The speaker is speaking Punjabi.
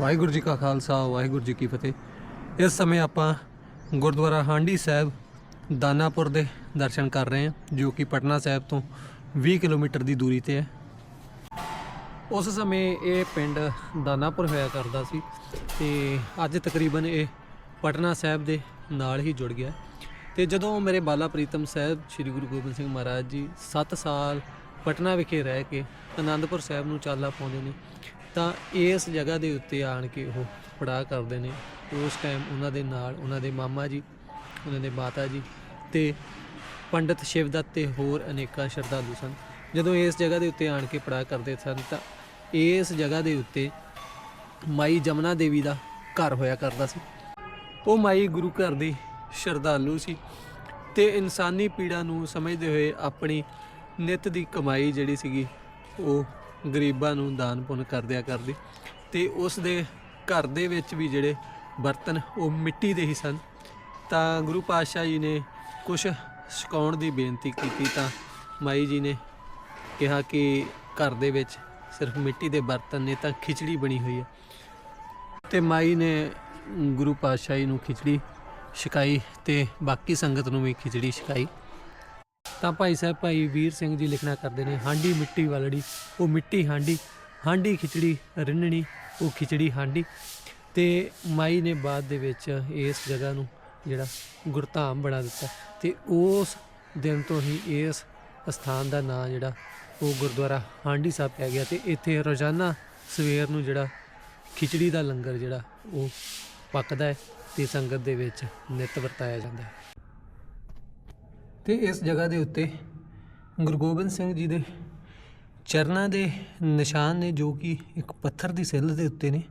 ਵਾਹਿਗੁਰੂ ਜੀ ਕਾ ਖਾਲਸਾ, ਵਾਹਿਗੁਰੂ ਜੀ ਕੀ ਫਤਿਹ। ਇਸ ਸਮੇਂ ਆਪਾਂ ਗੁਰਦੁਆਰਾ ਹਾਂਡੀ ਸਾਹਿਬ, ਦਾਨਾਪੁਰ ਦੇ ਦਰਸ਼ਨ ਕਰ ਰਹੇ ਹਾਂ, ਜੋ ਕਿ ਪਟਨਾ ਸਾਹਿਬ ਤੋਂ 20 ਕਿਲੋਮੀਟਰ ਦੀ ਦੂਰੀ ਤੇ ਹੈ। ਉਸ ਸਮੇਂ ਇਹ ਪਿੰਡ ਦਾਨਾਪੁਰ ਹੋਇਆ ਕਰਦਾ ਸੀ ਤੇ ਅੱਜ ਤਕਰੀਬਨ ਇਹ ਪਟਨਾ ਸਾਹਿਬ ਦੇ ਨਾਲ ਹੀ ਜੁੜ ਗਿਆ। ਤੇ ਜਦੋਂ ਮੇਰੇ ਬਾਲਾ ਪ੍ਰੀਤਮ ਸਾਹਿਬ, ਸ੍ਰੀ ਗੁਰੂ ਗੋਬਿੰਦ ਸਿੰਘ ਮਹਾਰਾਜ ਜੀ 7 ਸਾਲ ਪਟਨਾ ਵਿਖੇ ਰਹਿ ਕੇ ਆਨੰਦਪੁਰ ਸਾਹਿਬ ਨੂੰ ਚਾਲਾ ਪਾਉਂਦੇ ਨੇ ਤਾਂ ਇਸ ਜਗ੍ਹਾ ਦੇ ਉੱਤੇ ਆਣ ਕੇ ਉਹ ਪੜਾਅ ਕਰਦੇ ਨੇ। ਉਸ ਟਾਈਮ ਉਹਨਾਂ ਦੇ ਨਾਲ ਉਹਨਾਂ ਦੇ ਮਾਮਾ ਜੀ, ਉਹਨਾਂ ਦੇ ਮਾਤਾ ਜੀ ਤੇ ਪੰਡਤ ਸ਼ਿਵਦੱਤ ਤੇ ਹੋਰ ਅਨੇਕਾਂ ਸ਼ਰਧਾਲੂ ਸਨ। ਜਦੋਂ ਇਸ ਜਗ੍ਹਾ ਦੇ ਉੱਤੇ ਆਣ ਕੇ ਪੜਾਅ ਕਰਦੇ ਸਨ ਤਾਂ ਇਸ ਜਗ੍ਹਾ ਦੇ ਉੱਤੇ ਮਾਈ ਜਮਨਾ ਦੇਵੀ ਦਾ ਘਰ ਹੋਇਆ ਕਰਦਾ ਸੀ। ਉਹ ਮਾਈ ਗੁਰੂ ਘਰ ਦੀ ਸ਼ਰਧਾਲੂ ਸੀ ਤੇ ਇਨਸਾਨੀ ਪੀੜਾ ਨੂੰ ਸਮਝਦੇ ਹੋਏ ਆਪਣੀ ਨਿਤ ਦੀ ਕਮਾਈ ਜਿਹੜੀ ਸੀਗੀ ਉਹ ਗਰੀਬਾਂ ਨੂੰ ਦਾਨ ਪੁੰਨ ਕਰਦਿਆ ਕਰਦੀ। ਤੇ ਉਸ ਦੇ ਘਰ ਦੇ ਵਿੱਚ ਵੀ ਜਿਹੜੇ ਬਰਤਨ, ਉਹ ਮਿੱਟੀ ਦੇ ਹੀ ਸਨ। ਤਾਂ ਗੁਰੂ ਪਾਤਸ਼ਾਹ ਜੀ ਨੇ ਕੁਝ ਛਕਾਉਣ ਦੀ ਬੇਨਤੀ ਕੀਤੀ ਤਾਂ ਮਾਈ ਜੀ ਨੇ ਕਿਹਾ ਕਿ ਘਰ ਦੇ ਵਿੱਚ ਸਿਰਫ ਮਿੱਟੀ ਦੇ ਬਰਤਨ ਨੇ ਤਾਂ ਖਿਚੜੀ ਬਣੀ ਹੋਈ ਹੈ। ਤੇ ਮਾਈ ਨੇ ਗੁਰੂ ਪਾਤਸ਼ਾਹ ਜੀ ਨੂੰ ਖਿਚੜੀ ਛਕਾਈ ਤੇ ਬਾਕੀ ਸੰਗਤ ਨੂੰ ਵੀ ਖਿਚੜੀ ਛਕਾਈ। ਤਾਂ ਭਾਈ ਸਾਹਿਬ, ਭਾਈ ਵੀਰ ਸਿੰਘ ਜੀ ਲਿਖਣਾ ਕਰਦੇ ਨੇ, ਹਾਂਡੀ ਮਿੱਟੀ ਵਾਲੜੀ, ਉਹ ਮਿੱਟੀ ਹਾਂਡੀ ਹਾਂਡੀ ਖਿਚੜੀ ਰਿੰਨਣੀ, ਉਹ ਖਿਚੜੀ ਹਾਂਡੀ। ਤੇ ਮਾਈ ਨੇ ਬਾਅਦ ਦੇ ਵਿੱਚ ਇਸ ਜਗ੍ਹਾ ਨੂੰ ਜਿਹੜਾ ਗੁਰਧਾਮ ਬਣਾ ਦਿੱਤਾ। ਤੇ ਉਸ ਦਿਨ ਤੋਂ ਹੀ ਇਸ ਸਥਾਨ ਦਾ ਨਾਂ ਜਿਹੜਾ, ਉਹ ਗੁਰਦੁਆਰਾ ਹਾਂਡੀ ਸਾਹਿਬ ਪੈ ਗਿਆ। ਤੇ ਇੱਥੇ ਰੋਜ਼ਾਨਾ ਸਵੇਰ ਨੂੰ ਜਿਹੜਾ ਖਿਚੜੀ ਦਾ ਲੰਗਰ ਜਿਹੜਾ, ਉਹ ਪੱਕਦਾ ਹੈ ਤੇ ਸੰਗਤ ਦੇ ਵਿੱਚ ਨਿਤ ਵਰਤਾਇਆ ਜਾਂਦਾ ਹੈ। ਤੇ ਇਸ ਜਗ੍ਹਾ ਦੇ ਉੱਤੇ ਗੁਰੂ ਗੋਬਿੰਦ ਸਿੰਘ ਜੀ ਦੇ ਚਰਨਾਂ ਦੇ ਨਿਸ਼ਾਨ ਨੇ ਜੋ ਕਿ ਇੱਕ ਪੱਥਰ ਦੀ ਸਿੱਲ ਦੇ ਉੱਤੇ ਨੇ।